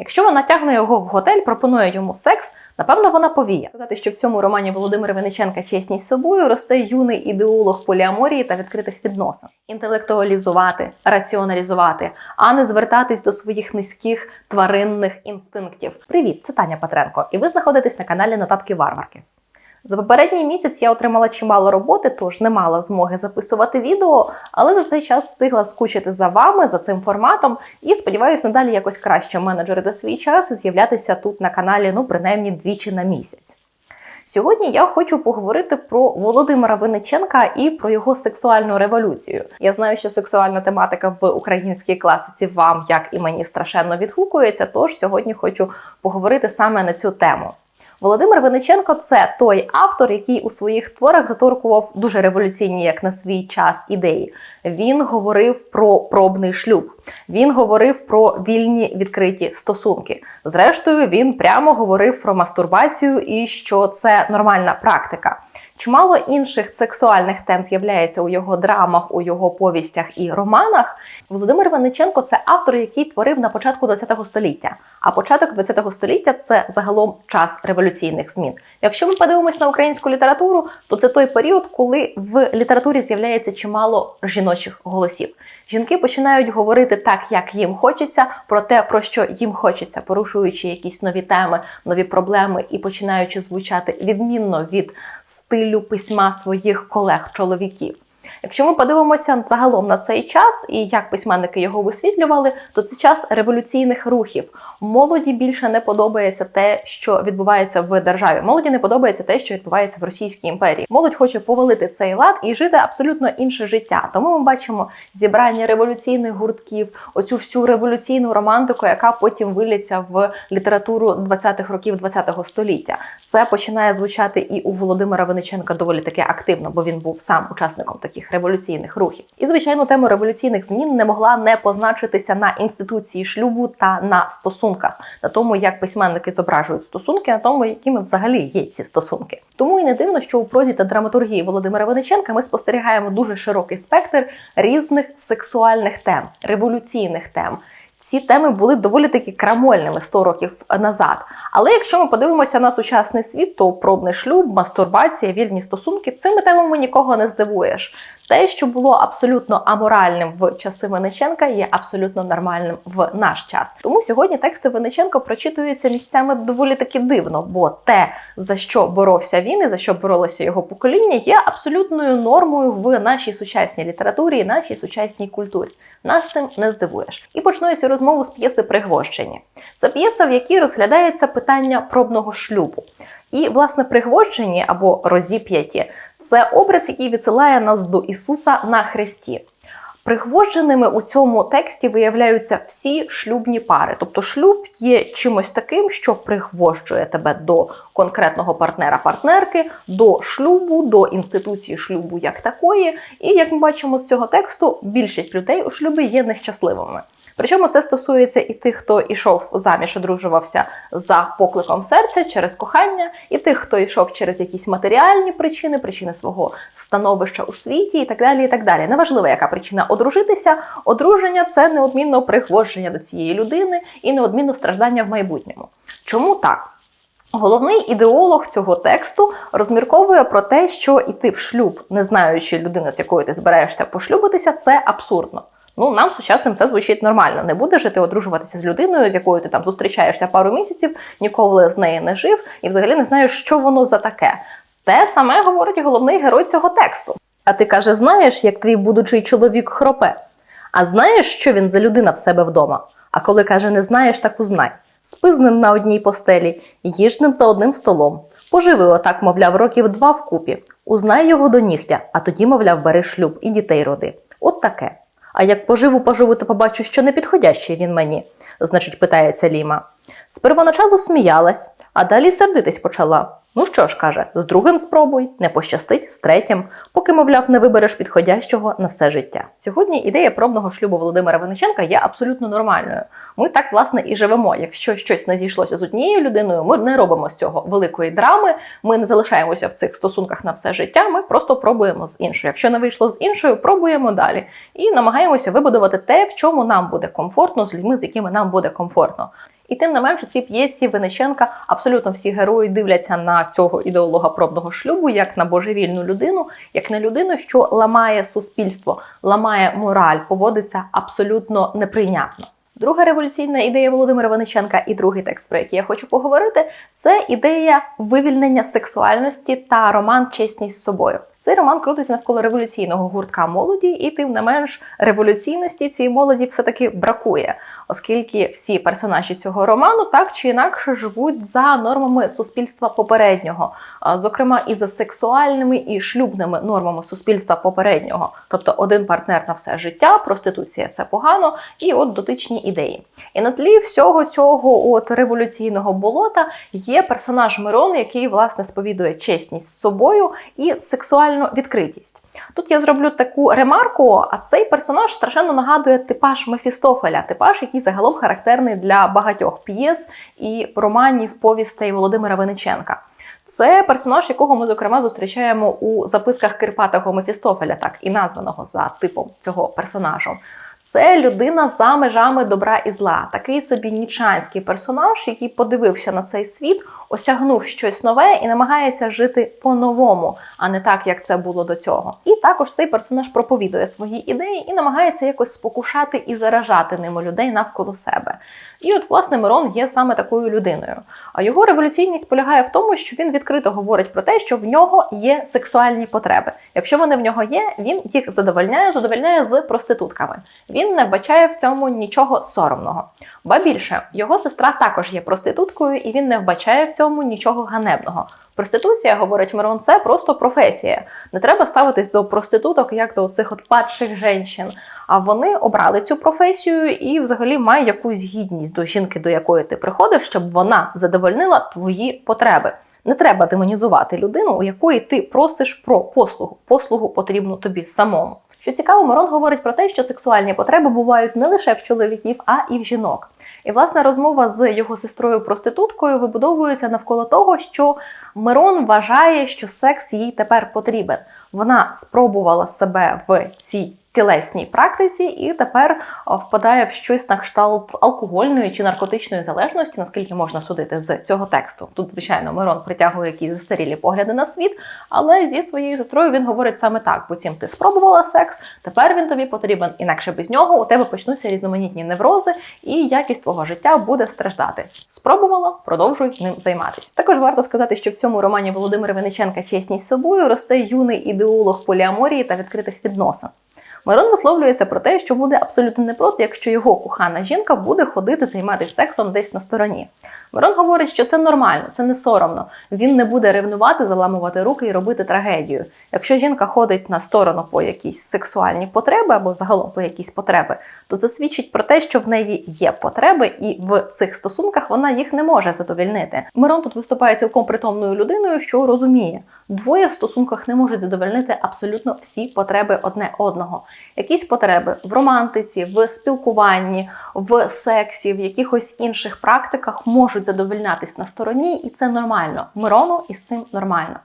Якщо вона тягне його в готель, пропонує йому секс, напевно, вона повіє. Сказати, що в цьому романі Володимира Вениченка чесність собою росте юний ідеолог поліаморії та відкритих відносин. Інтелектуалізувати, раціоналізувати, а не звертатись до своїх низьких тваринних інстинктів. Привіт, це Таня Петренко, і ви знаходитесь на каналі Нотатки Варварки. За попередній місяць я отримала чимало роботи, тож не мала змоги записувати відео, але за цей час встигла скучити за вами, за цим форматом, і сподіваюся, надалі якось краще менеджерити свій час і з'являтися тут на каналі, ну принаймні двічі на місяць. Сьогодні я хочу поговорити про Володимира Винниченка і про його сексуальну революцію. Я знаю, що сексуальна тематика в українській класиці вам, як і мені, страшенно відгукується. Тож сьогодні хочу поговорити саме на цю тему. Володимир Виниченко це той автор, який у своїх творах заторкував дуже революційні, як на свій час, ідеї. Він говорив про пробний шлюб. Він говорив про вільні відкриті стосунки. Зрештою, він прямо говорив про мастурбацію і що це нормальна практика. Чимало інших сексуальних тем з'являється у його драмах, у його повістях і романах. Володимир Винниченко це автор, який творив на початку ХХ століття. А початок ХХ століття це загалом час революційних змін. Якщо ми подивимось на українську літературу, то це той період, коли в літературі з'являється чимало жіночих голосів. Жінки починають говорити так, як їм хочеться, про те, про що їм хочеться, порушуючи якісь нові теми, нові проблеми і починаючи звучати відмінно від стилю письма своїх колег-чоловіків. Якщо ми подивимося загалом на цей час і як письменники його висвітлювали, то це час революційних рухів. Молоді більше не подобається те, що відбувається в державі. Молоді не подобається те, що відбувається в Російській імперії. Молодь хоче повалити цей лад і жити абсолютно інше життя. Тому ми бачимо зібрання революційних гуртків, оцю всю революційну романтику, яка потім виліться в літературу 20-х років 20-го століття. Це починає звучати і у Володимира Винниченка доволі таки активно, бо він був сам учасником таких революційних рухів. І звичайно, тема революційних змін не могла не позначитися на інституції шлюбу та на стосунках, на тому, як письменники зображують стосунки, на тому, якими взагалі є ці стосунки. Тому і не дивно, що у прозі та драматургії Володимира Вениченка ми спостерігаємо дуже широкий спектр різних сексуальних тем, революційних тем. Ці теми були доволі таки крамольними 100 років назад. Але якщо ми подивимося на сучасний світ, то пробний шлюб, мастурбація, вільні стосунки цими темами нікого не здивуєш. Те, що було абсолютно аморальним в часи Винниченка, є абсолютно нормальним в наш час. Тому сьогодні тексти Винниченка прочитуються місцями доволі таки дивно, бо те, за що боровся він і за що боролося його покоління, є абсолютною нормою в нашій сучасній літературі і нашій сучасній культурі. Нас цим не здивуєш. І почну цю розмову з п'єси Пригвощені. Це п'єса, в якій розглядається питання пробного шлюбу. І, власне, пригвожджені або розіп'яті це образ, який відсилає нас до Ісуса на Христі. Пригвождженими у цьому тексті виявляються всі шлюбні пари. Тобто шлюб є чимось таким, що пригвожджує тебе до конкретного партнера-партнерки, до шлюбу, до інституції шлюбу як такої. І як ми бачимо з цього тексту, більшість людей у шлюбі є нещасливими. Причому це стосується і тих, хто йшов заміж, одружувався за покликом серця через кохання, і тих, хто йшов через якісь матеріальні причини, причини свого становища у світі, і так далі. І так далі. Неважливо, яка причина одружитися. Одруження це неодмінно прихвощення до цієї людини і неодмінно страждання в майбутньому. Чому так? Головний ідеолог цього тексту розмірковує про те, що йти в шлюб, не знаючи людини, з якою ти збираєшся пошлюбитися, це абсурдно. Ну, нам сучасним це звучить нормально. Не будеш ти одружуватися з людиною, з якою ти там зустрічаєшся пару місяців, ніколи з нею не жив, і взагалі не знаєш, що воно за таке. Те саме говорить головний герой цього тексту. А ти каже, знаєш, як твій будучий чоловік хропе? А знаєш, що він за людина в себе вдома? А коли каже, не знаєш, так узнай. Спи з ним на одній постелі, їж ним за одним столом. Поживи отак, мовляв, років два вкупі. Узнай його до нігтя, а тоді, мовляв, бери шлюб і дітей роди. От таке. А як поживу, поживу, то побачу, що непідходящий він мені, значить, питається Ліма. З первоначалу сміялась, а далі сердитись почала. Ну що ж, каже, з другим спробуй, не пощастить з третім, поки, мовляв, не вибереш підходящого на все життя. Сьогодні ідея пробного шлюбу Володимира Винниченка є абсолютно нормальною. Ми так власне і живемо. Якщо щось не зійшлося з однією людиною, ми не робимо з цього великої драми. Ми не залишаємося в цих стосунках на все життя. Ми просто пробуємо з іншою. Якщо не вийшло з іншою, пробуємо далі і намагаємося вибудувати те, в чому нам буде комфортно, з людьми, з якими нам буде комфортно. І тим не менш, у цій п'єсі Венеченка абсолютно всі герої дивляться на цього ідеолога пробного шлюбу як на божевільну людину, як на людину, що ламає суспільство, ламає мораль, поводиться абсолютно неприйнятно. Друга революційна ідея Володимира Вениченка і другий текст, про який я хочу поговорити, це ідея вивільнення сексуальності та роман Чесність з собою. Цей роман крутиться навколо революційного гуртка молоді, і тим не менш революційності цієї молоді все-таки бракує, оскільки всі персонажі цього роману так чи інакше живуть за нормами суспільства попереднього, зокрема і за сексуальними і шлюбними нормами суспільства попереднього. Тобто один партнер на все життя, проституція це погано, і от дотичні ідеї. І на тлі всього цього от революційного болота є персонаж Мирон, який власне сповідує чесність з собою і сексуальну відкритість. Тут я зроблю таку ремарку, а цей персонаж страшенно нагадує типаж Мефістофеля, типаж, який загалом характерний для багатьох п'єс і романів повістей Володимира Вениченка. Це персонаж, якого ми, зокрема, зустрічаємо у записках Кирпатого Мефістофеля, так і названого за типом цього персонажу. Це людина за межами добра і зла, такий собі нічанський персонаж, який подивився на цей світ, осягнув щось нове і намагається жити по-новому, а не так, як це було до цього. І також цей персонаж проповідує свої ідеї і намагається якось спокушати і заражати ними людей навколо себе. І от, власне, Мирон є саме такою людиною. А його революційність полягає в тому, що він відкрито говорить про те, що в нього є сексуальні потреби. Якщо вони в нього є, він їх задовольняє, задовольняє з проститутками. Не вбачає в цьому нічого соромного. Ба більше, його сестра також є проституткою, і він не вбачає в цьому нічого ганебного. Проституція, говорить Мирон, це просто професія. Не треба ставитись до проституток як до цих от падших жінчин. А вони обрали цю професію і взагалі має якусь гідність до жінки, до якої ти приходиш, щоб вона задовольнила твої потреби. Не треба демонізувати людину, у якої ти просиш про послугу. Послугу потрібну тобі самому. Що цікаво, Мирон говорить про те, що сексуальні потреби бувають не лише в чоловіків, а і в жінок. І власне розмова з його сестрою проституткою вибудовується навколо того, що Мирон вважає, що секс їй тепер потрібен. Вона спробувала себе в цій тілесній практиці і тепер впадає в щось на кшталт алкогольної чи наркотичної залежності, наскільки можна судити з цього тексту. Тут, звичайно, Мирон притягує якісь застарілі погляди на світ, але зі своєю сестрою він говорить саме так: потім ти спробувала секс, тепер він тобі потрібен, інакше без нього у тебе почнуться різноманітні неврози, і якість твого життя буде страждати. Спробувала, продовжуй ним займатися. Також варто сказати, що в цьому романі Володимира Винниченка Чесність собою росте юний ідеолог поліаморії та відкритих відносин. Мирон висловлюється про те, що буде абсолютно не проти, якщо його кохана жінка буде ходити займатися сексом десь на стороні. Мирон говорить, що це нормально, це не соромно. Він не буде ревнувати, заламувати руки і робити трагедію. Якщо жінка ходить на сторону по якісь сексуальні потреби або загалом по якісь потреби, то це свідчить про те, що в неї є потреби, і в цих стосунках вона їх не може задовільнити. Мирон тут виступає цілком притомною людиною, що розуміє, двоє в стосунках не можуть задовольнити абсолютно всі потреби одне одного. Якісь потреби в романтиці, в спілкуванні, в сексі, в якихось інших практиках можуть задовольнятись на стороні, і це нормально. Мирону із цим нормально.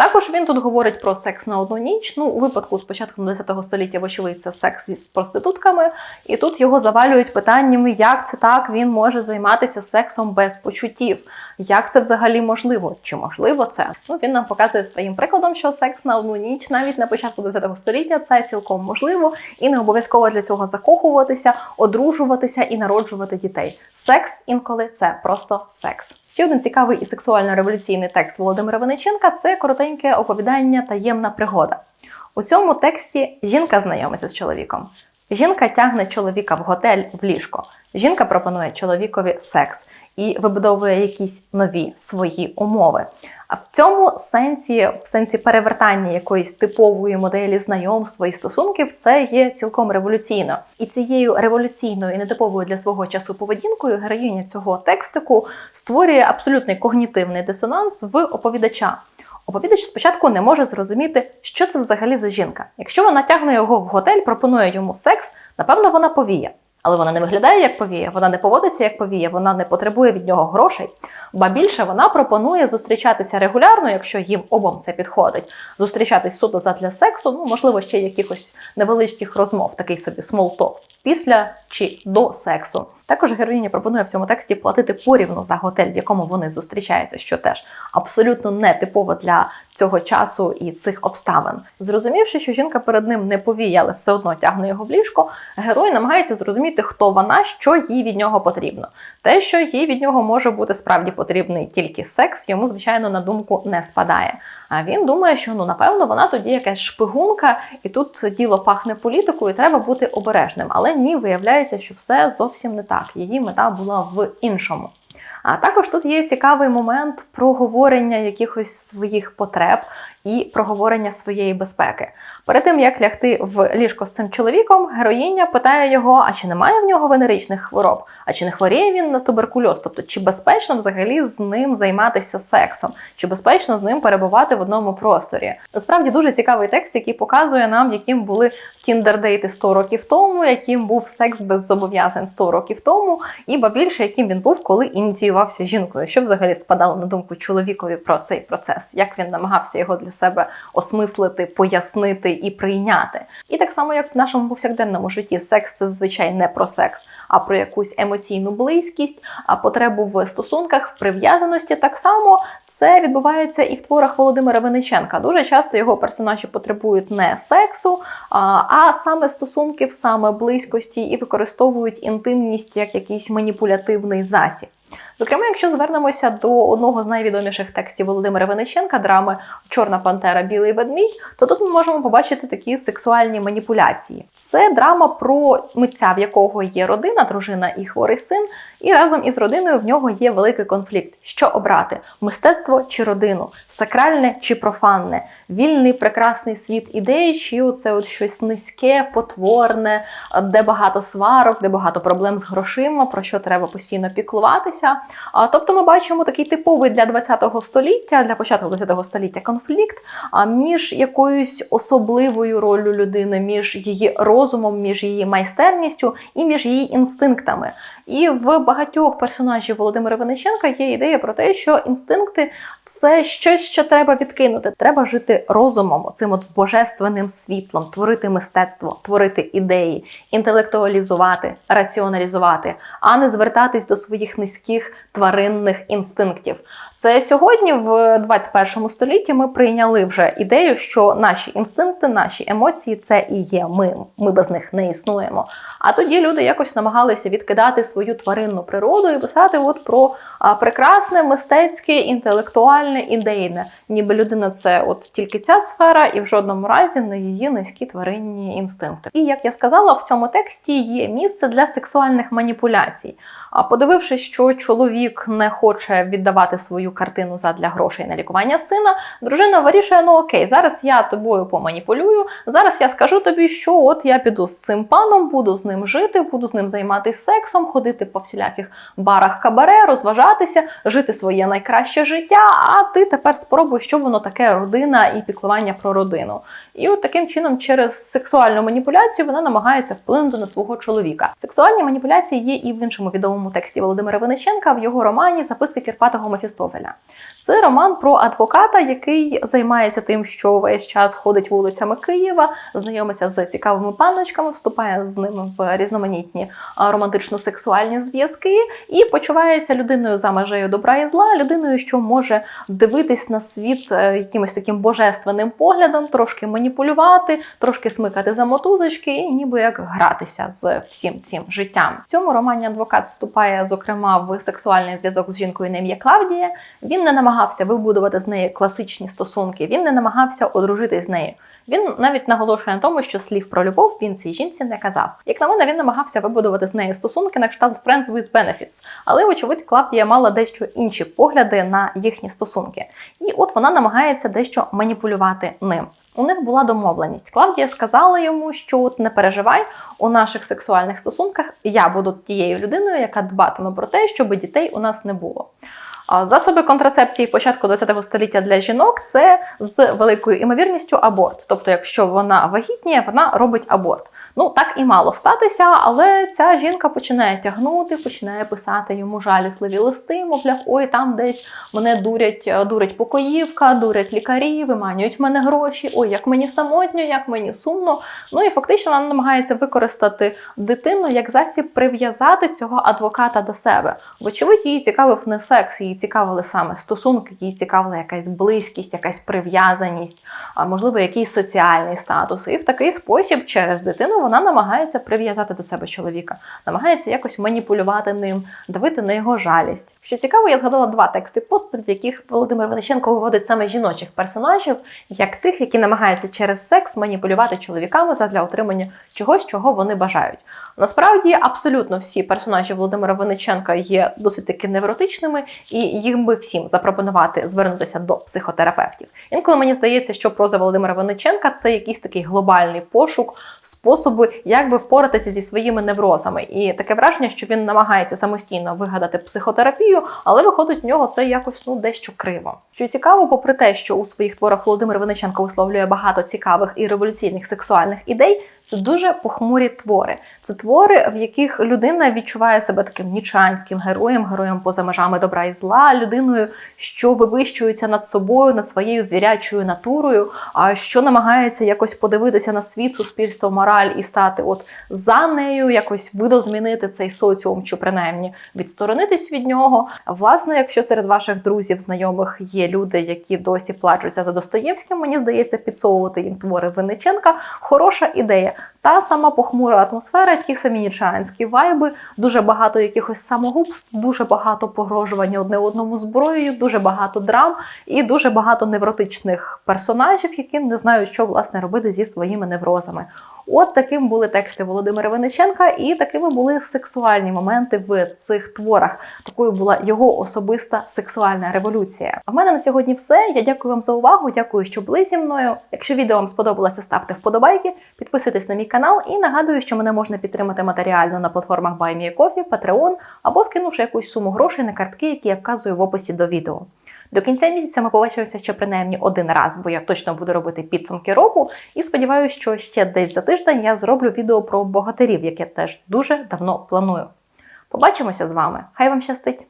Також він тут говорить про секс на одну ніч. Ну, у випадку з початком 10 століття, вочевидь, це секс із проститутками, і тут його завалюють питаннями, як це так він може займатися сексом без почуттів, як це взагалі можливо, чи можливо це? Ну він нам показує своїм прикладом, що секс на одну ніч, навіть на початку 10 століття, це цілком можливо, і не обов'язково для цього закохуватися, одружуватися і народжувати дітей. Секс інколи це просто секс. Ще один цікавий і сексуально-революційний текст Володимира Вениченка це коротеньке оповідання Таємна пригода. У цьому тексті жінка знайомиться з чоловіком. Жінка тягне чоловіка в готель в ліжко. Жінка пропонує чоловікові секс і вибудовує якісь нові свої умови. А в цьому сенсі, в сенсі перевертання якоїсь типової моделі знайомства і стосунків, це є цілком революційно. І цією революційною і нетиповою для свого часу поведінкою героїня цього текстику створює абсолютний когнітивний дисонанс в оповідача. Оповідач спочатку не може зрозуміти, що це взагалі за жінка. Якщо вона тягне його в готель, пропонує йому секс, напевно, вона повіє. Але вона не виглядає як повія, вона не поводиться як повія, вона не потребує від нього грошей. Ба більше вона пропонує зустрічатися регулярно, якщо їм обом це підходить. Зустрічатись суто задля сексу, ну можливо, ще якихось невеличких розмов, такий собі смолток, після чи до сексу. Також героїня пропонує в цьому тексті платити порівну за готель, в якому вони зустрічаються, що теж абсолютно не типово для цього часу і цих обставин. Зрозумівши, що жінка перед ним не повіє, але все одно тягне його в ліжко, герой намагається зрозуміти, хто вона, що їй від нього потрібно. Те, що їй від нього може бути справді потрібний тільки секс, йому звичайно на думку не спадає. А він думає, що ну напевно вона тоді якась шпигунка, і тут діло пахне політикою, і треба бути обережним. Але ні, виявляється, що все зовсім не так. Її мета була в іншому. А також тут є цікавий момент проговорення якихось своїх потреб і проговорення своєї безпеки. Перед тим як лягти в ліжко з цим чоловіком, героїня питає його: а чи немає в нього венеричних хвороб? А чи не хворіє він на туберкульоз? Тобто, чи безпечно взагалі з ним займатися сексом, чи безпечно з ним перебувати в одному просторі? Насправді дуже цікавий текст, який показує нам, яким були кіндердейти 100 років тому, яким був секс без зобов'язань 100 років тому, і ба більше, яким він був, коли ініціювався жінкою. Що взагалі спадало на думку чоловікові про цей процес? Як він намагався його для себе осмислити, пояснити і прийняти? І так само, як в нашому повсякденному житті, секс це зазвичай не про секс, а про якусь емоційну близькість, а потребу в стосунках, в прив'язаності. Так само це відбувається і в творах Володимира Винниченка. Дуже часто його персонажі потребують не сексу, а саме стосунків, саме близькості, і використовують інтимність як якийсь маніпулятивний засіб. Зокрема, якщо звернемося до одного з найвідоміших текстів Володимира Венеченка, драми Чорна Пантера, Білий ведмідь, то тут ми можемо побачити такі сексуальні маніпуляції. Це драма про митця, в якого є родина, дружина і хворий син, і разом із родиною в нього є великий конфлікт. Що обрати: мистецтво чи родину, сакральне чи профанне, вільний прекрасний світ ідей, чи оце от щось низьке, потворне, де багато сварок, де багато проблем з грошима, про що треба постійно піклуватися. Тобто ми бачимо такий типовий для 20-го століття, для початку 20-го століття конфлікт а, між якоюсь особливою ролью людини, між її розумом, між її майстерністю і між її інстинктами. І в багатьох персонажів Володимира Винниченка є ідея про те, що інстинкти це щось, що треба відкинути. Треба жити розумом, цим от божественним світлом, творити мистецтво, творити ідеї, інтелектуалізувати, раціоналізувати, а не звертатись до своїх низьких тваринних інстинктів. Це сьогодні, в 21 столітті, ми прийняли вже ідею, що наші інстинкти, наші емоції це і є ми. Ми без них не існуємо. А тоді люди якось намагалися відкидати свою тваринну природу і писати от про прекрасне, мистецьке, інтелектуальне, ідейне. Ніби людина це от тільки ця сфера, і в жодному разі не її низькі тваринні інстинкти. І як я сказала, в цьому тексті є місце для сексуальних маніпуляцій. А подивившись, що чоловік не хоче віддавати свою картину задля грошей на лікування сина, дружина вирішує: ну окей, зараз я тобою поманіпулюю. Зараз я скажу тобі, що от я піду з цим паном, буду з ним жити, буду з ним займатися сексом, ходити по всіляких барах кабаре, розважатися, жити своє найкраще життя. А ти тепер спробуй, що воно таке родина і піклування про родину. І от таким чином, через сексуальну маніпуляцію, вона намагається вплинути на свого чоловіка. Сексуальні маніпуляції є і в іншому відомому тексті Володимира Винниченка в його романі Записки Кірпатого Мефістофеля. Це роман про адвоката, який займається тим, що весь час ходить вулицями Києва, знайомиться з цікавими паночками, вступає з ними в різноманітні романтично-сексуальні зв'язки і почувається людиною за межею добра і зла, людиною, що може дивитись на світ е, якимось таким божественним поглядом, трошки маніпулювати, трошки смикати за мотузочки, і ніби як гратися з всім цим життям. В цьому романі адвокат вступає, зокрема, в сексуальний зв'язок з жінкою на ім'я Клавдія. Він не намагався вибудувати з нею класичні стосунки, він не намагався одружитись з нею. Він навіть наголошує на тому, що слів про любов він цій жінці не казав. Як на мене, він намагався вибудувати з нею стосунки на кшталт Friends with Benefits, але, очевидь, Клавдія мала дещо інші погляди на їхні стосунки. І от вона намагається дещо маніпулювати ним. У них була домовленість. Клавдія сказала йому, що от не переживай у наших сексуальних стосунках. Я буду тією людиною, яка дбатиме про те, щоб дітей у нас не було. Засоби контрацепції початку ХХ століття для жінок це з великою імовірністю аборт. Тобто, якщо вона вагітніє, вона робить аборт. Ну, так і мало статися, але ця жінка починає тягнути, починає писати йому жалісливі листи, мовляв, ой, там десь мене дурять, е, дурить покоївка, дурять лікарі, виманюють в мене гроші, ой, як мені самотньо, як мені сумно. Ну і фактично вона намагається використати дитину як засіб прив'язати цього адвоката до себе. Вочевидь, її цікавив не секс, її цікавили саме стосунки, її цікавила якась близькість, якась прив'язаність, а можливо, якийсь соціальний статус. І в такий спосіб через дитину вона намагається прив'язати до себе чоловіка, намагається якось маніпулювати ним, давити на його жалість. Що цікаво, я згадала два тексти поспіль, в яких Володимир Вениченко виводить саме жіночих персонажів, як тих, які намагаються через секс маніпулювати чоловіками задля отримання чогось, чого вони бажають. Насправді абсолютно всі персонажі Володимира Винниченка є досить таки невротичними, і їм би всім запропонувати звернутися до психотерапевтів. Інколи мені здається, що проза Володимира Винниченка це якийсь такий глобальний пошук способи, як би впоратися зі своїми неврозами. І таке враження, що він намагається самостійно вигадати психотерапію, але виходить в нього це якось ну дещо криво. Що цікаво, попри те, що у своїх творах Володимир Винниченко висловлює багато цікавих і революційних сексуальних ідей. Це дуже похмурі твори. Це твори, в яких людина відчуває себе таким нічанським героєм, героєм поза межами добра і зла, людиною, що вивищується над собою, над своєю звірячою натурою, а що намагається якось подивитися на світ, суспільство, мораль і стати от за нею, якось видозмінити цей соціум, чи принаймні відсторонитись від нього. Власне, якщо серед ваших друзів, знайомих є люди, які досі плачуться за Достоєвським, мені здається, підсовувати їм твори Винниченка хороша ідея. Та сама похмура атмосфера, ті самі нічанські вайби, дуже багато якихось самогубств, дуже багато погрожування одне одному зброєю, дуже багато драм і дуже багато невротичних персонажів, які не знають, що власне робити зі своїми неврозами. От таким були тексти Володимира Винниченка, і такими були сексуальні моменти в цих творах. Такою була його особиста сексуальна революція. А в мене на сьогодні все. Я дякую вам за увагу. Дякую, що були зі мною. Якщо відео вам сподобалося, ставте вподобайки, підписуйтесь на мій канал і нагадую, що мене можна підтримати матеріально на платформах BuyMeACoffee, Patreon або скинувши якусь суму грошей на картки, які я вказую в описі до відео. До кінця місяця ми побачимося ще принаймні один раз, бо я точно буду робити підсумки року. І сподіваюся, що ще десь за тиждень я зроблю відео про богатирів, яке теж дуже давно планую. Побачимося з вами. Хай вам щастить!